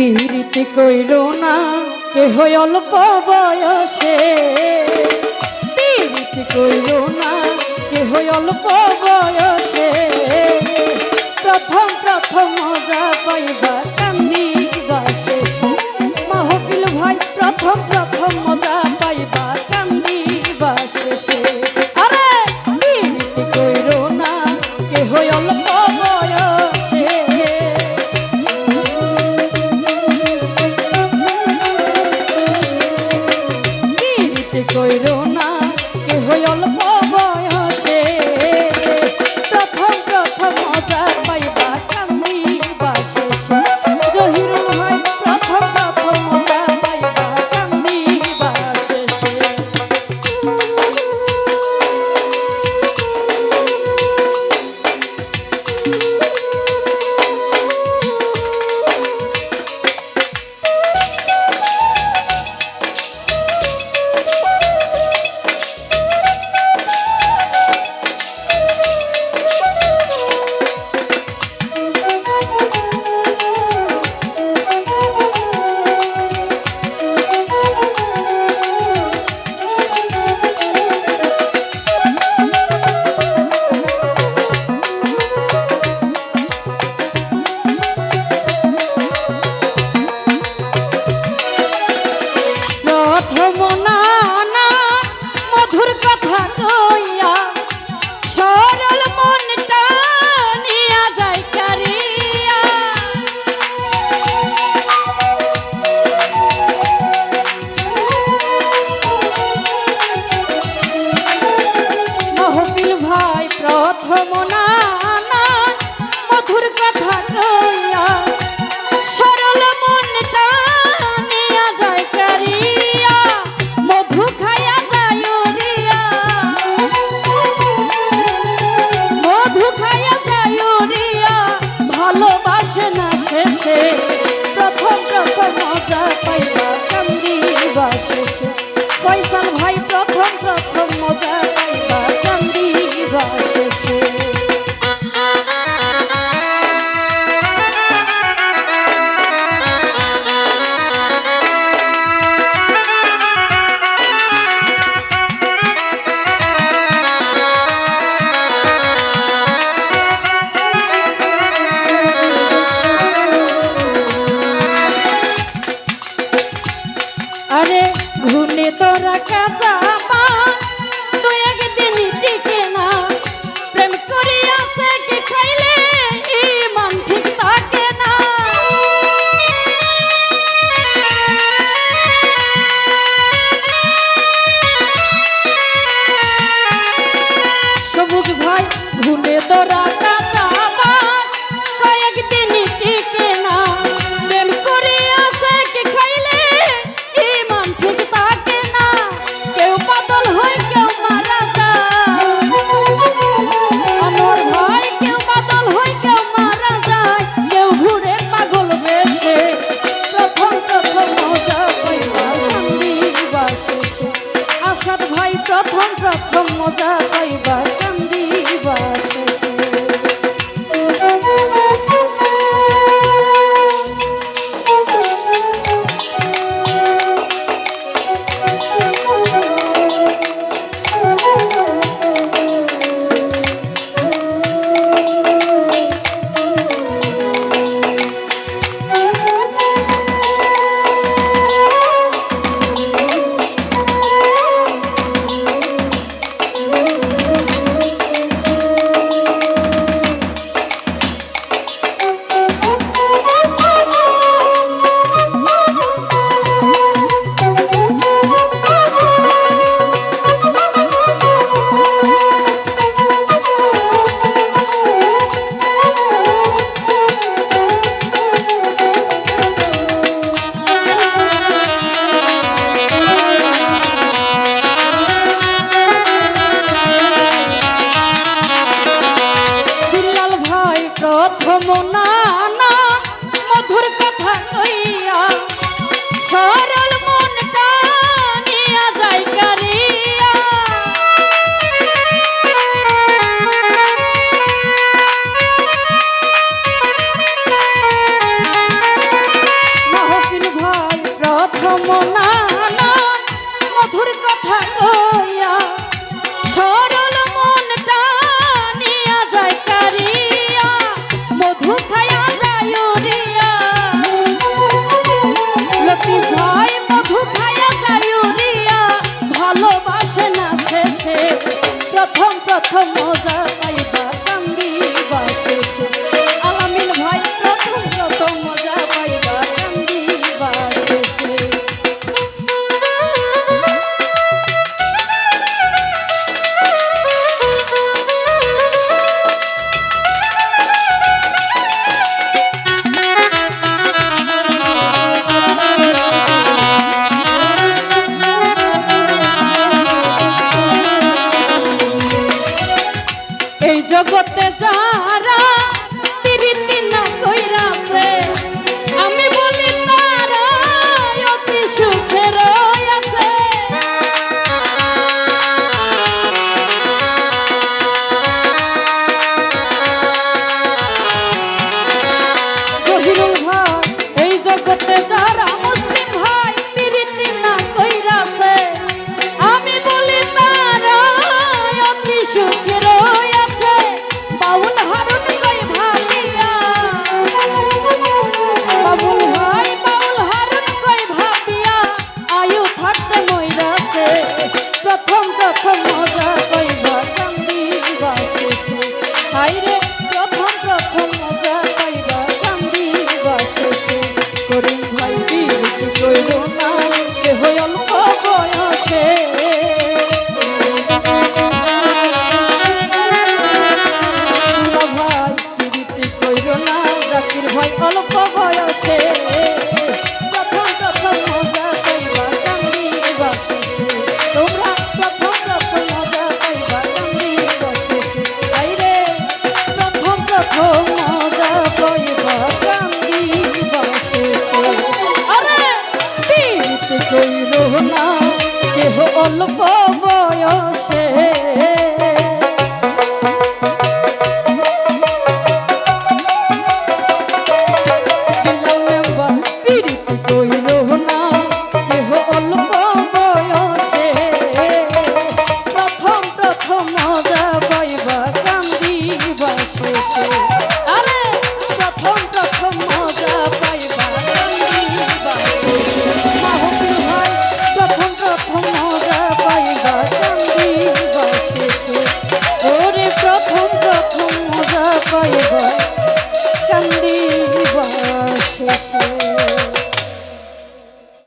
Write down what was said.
পীড়িতি কইল না কেহ অল্প বয়সে। পীড়িতি কইল না কেহ অল্প বয়সে। প্রথম প্রথম মজা পাইবা কান্দিবা শেষে। পয়সা তোরা কাঁচা যমুনা মধুর কথা অল্প বয়সে